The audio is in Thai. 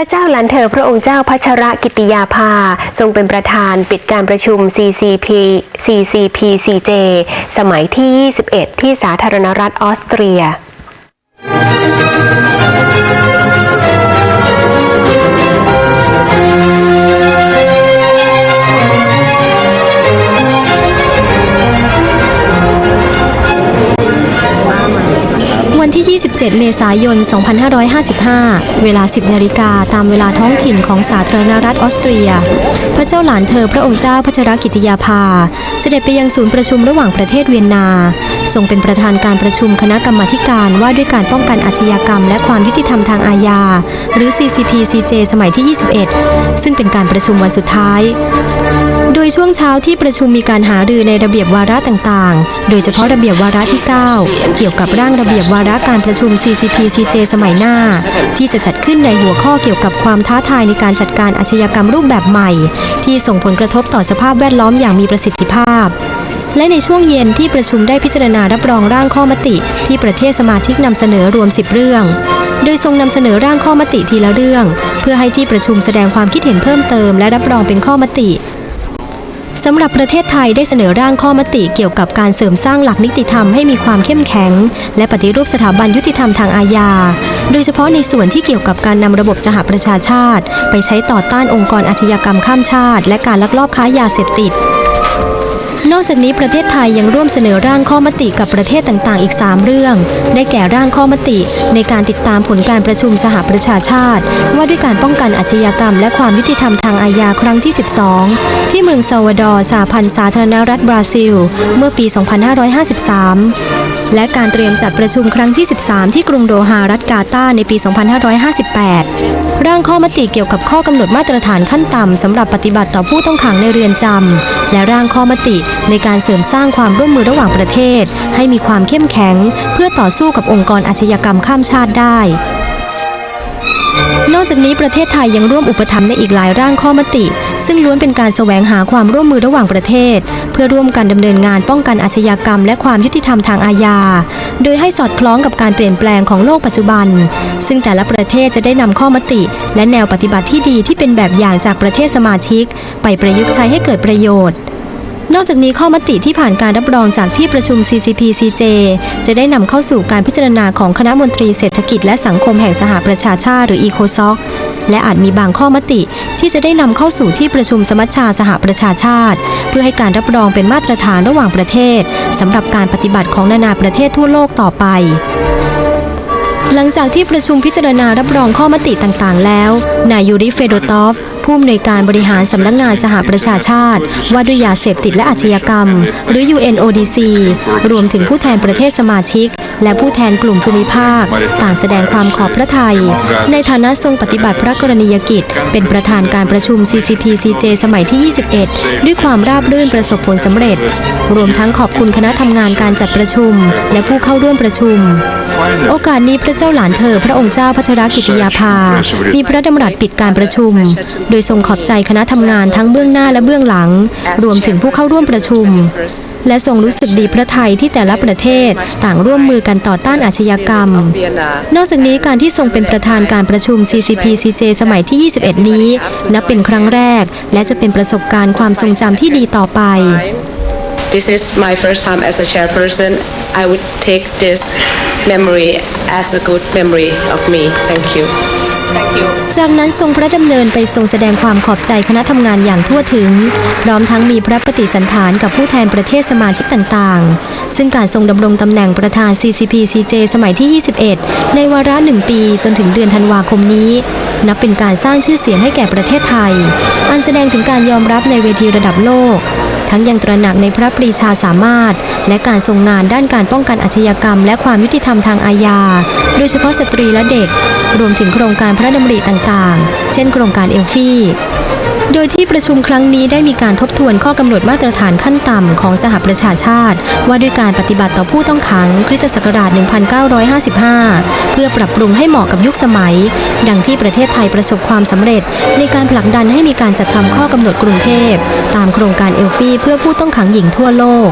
ระเจ้าหลานเธอพระองค์เจ้าพัชระกิติยาภา ทรงเป็นประธานปิดการประชุม CCP CCPCJ สมัยที่ 21 ที่สาธารณรัฐออสเตรีย 7 เมษายน 2555 เวลา 10 นาฬิกาตามเวลาท้องถิ่นของสาธารณรัฐออสเตรีย พระเจ้าหลานเธอพระองค์เจ้าพัชรกิติยาภา เสด็จไปยังศูนย์ประชุมระหว่างประเทศเวียนนา ทรงเป็นประธานการประชุมคณะกรรมาการว่าด้วยการป้องกันอาชญากรรม และความยุติธรรมทางอาญา หรือ CCPCJ สมัยที่ 21 ซึ่งเป็นการประชุมวันสุดท้ายโดยช่วงเช้าที่ประชุมมีการหารือในระเบียบวาระต่างๆ โดยเฉพาะระเบียบวาระที่ 9 เกี่ยวกับร่างระเบียบวาระการประชุม CCPCJ สมัยหน้า ที่จะจัดขึ้นในหัวข้อเกี่ยวกับความท้าทายในการจัดการอาชญากรรมรูปแบบใหม่ ที่ส่งผลกระทบต่อสภาพแวดล้อมอย่างมีประสิทธิภาพ และในช่วงเย็นที่ประชุมได้พิจารณารับรองร่างข้อมติ ที่ประเทศสมาชิกนำเสนอรวม 10 เรื่อง โดยทรงนำเสนอร่างข้อมติทีละเรื่อง เพื่อให้ที่ประชุมแสดงความคิดเห็นเพิ่มเติม และรับรองเป็นข้อมติ สำหรับประเทศไทยได้เสนอร่างข้อมติเกี่ยวกับการเสริมสร้างหลักนิติธรรมให้มีความเข้มแข็ง และปฏิรูปสถาบันยุติธรรมทางอาญา โดยเฉพาะในส่วนที่เกี่ยวกับการนำระบบสหประชาชาติ ไปใช้ต่อต้านองค์กรอาชญากรรมข้ามชาติ และการลักลอบค้ายาเสพติด นอกจากนี้ประเทศไทยยังร่วมเสนอร่างข้อมติกับประเทศต่างๆ อีก 3 เรื่อง ได้แก่ร่างข้อมติ ในการติดตามผลการประชุมสหประชาชาติ ว่าด้วยการป้องกันอาชญากรรม และความยุติธรรมทางอาญาครั้งที่ 12 ที่เมืองซาวดอร์สหพันธ์สาธารณรัฐบราซิล เมื่อปี 2553 และการเตรียมจัดประชุมครั้งที่ 13 ที่กรุงโดฮารัฐกาตาในปี 2558 ร่างข้อมติเกี่ยวกับข้อกำหนดมาตรฐานขั้นต่ำสำหรับปฏิบัติต่อผู้ต้องขังในเรือนจำและร่างข้อมติในการเสริมสร้างความร่วมมือระหว่างประเทศ ให้มีความเข้มแข็ง เพื่อต่อสู้กับองค์กรอาชญากรรมข้ามชาติได้นอกจากนี้ประเทศไทยยังร่วมอุปถัมภ์ในอีกหลายร่างข้อมติ ซึ่งล้วนเป็นการแสวงหาความร่วมมือระหว่างประเทศ เพื่อร่วมกันดำเนินงานป้องกันอาชญากรรม และความยุติธรรมทางอาญา โดยให้สอดคล้องกับการเปลี่ยนแปลงของโลกปัจจุบัน ซึ่งแต่ละประเทศจะได้นำข้อมติ และแนวปฏิบัติที่ดีที่เป็นแบบอย่างจากประเทศสมาชิก ไปประยุกต์ใช้ให้เกิดประโยชน์ นอกจากนี้ข้อมติที่ผ่านการรับรองจากที่ประชุม CCPCJ จะได้นำเข้าสู่การพิจารณาของคณะมนตรีเศรษฐกิจและสังคมแห่งสหประชาชาติหรือ ECOSOC และอาจมีบางข้อมติที่จะได้นำเข้าสู่ที่ประชุมสมัชชาสหประชาชาติ เพื่อให้การรับรองเป็นมาตรฐานระหว่างประเทศสำหรับการปฏิบัติของนานาประเทศทั่วโลกต่อไปหลังจากที่ประชุมพิจารณารับรองข้อมติต่างๆ แล้ว นายยูริเฟโดตอฟ ผู้อำนวยการบริหารสำนักงานสหประชาชาติ ว่าด้วยยาเสพติดและอาชญากรรม หรือ UNODC รวมถึงผู้แทนประเทศสมาชิก และผู้แทนกลุ่มภูมิภาค ต่างแสดงความขอบพระทัย ในฐานะทรงปฏิบัติพระกรณียกิจ เป็นประธานการประชุม CCPCJ สมัยที่ 21 ด้วยความราบรื่นประสบผลสำเร็จ รวมทั้งขอบคุณคณะทำงานการจัดประชุม และผู้เข้าร่วมประชุม โอกาสนี้พระเจ้าหลานเธอ พระองค์เจ้าพัชรกิติยาภา มีพระดำรัสปิดการประชุม โดยทรงขอบใจคณะทำงานทั้งเบื้องหน้าและเบื้องหลัง รวมถึงผู้เข้าร่วมประชุม และทรงรู้สึกดีพระทัยที่แต่ละประเทศต่างร่วมมือกันต่อต้านอาชญากรรม นอกจากนี้การที่ทรงเป็นประธานการประชุม CCPCJ สมัยที่ 21 นี้ นับเป็นครั้งแรก และจะเป็นประสบการณ์ความทรงจำที่ดีต่อไป This is my first time as a chairperson. I would take this memory as a good memory of me. Thank you. จากนั้นทรงพระดำเนินไปทรงแสดงความขอบใจคณะทำงานอย่างทั่วถึง พร้อมทั้งมีพระปฏิสันถานกับผู้แทนประเทศสมาชิกต่างๆ ซึ่งการทรงดำรงตำแหน่งประธาน CCPCJ สมัยที่ 21 ในวาระหนึ่งปีจนถึงเดือนธันวาคมนี้ นับเป็นการสร้างชื่อเสียงให้แก่ประเทศไทย อันแสดงถึงการยอมรับในเวทีระดับโลก ทั้งยังตระหนักในพระปรีชาสามารถ และการทรงงานด้านการป้องกันอาชญากรรม และความยุติธรรมทางอาญา โดยเฉพาะสตรีและเด็ก รวมถึงโครงการพระดำริต่างๆ เช่นโครงการเอลฟี่ โดยที่ประชุมครั้งนี้ได้มีการทบทวนข้อกำหนดมาตรฐานขั้นต่ำของสหประชาชาติ ว่าด้วยการปฏิบัติต่อผู้ต้องขังคริสตศักราช 1955 เพื่อปรับปรุงให้เหมาะกับยุคสมัย ดังที่ประเทศไทยประสบความสำเร็จ ในการผลักดันให้มีการจัดทำข้อกำหนดกรุงเทพ ตามโครงการเอลฟี่เพื่อผู้ต้องขังหญิงทั่วโลก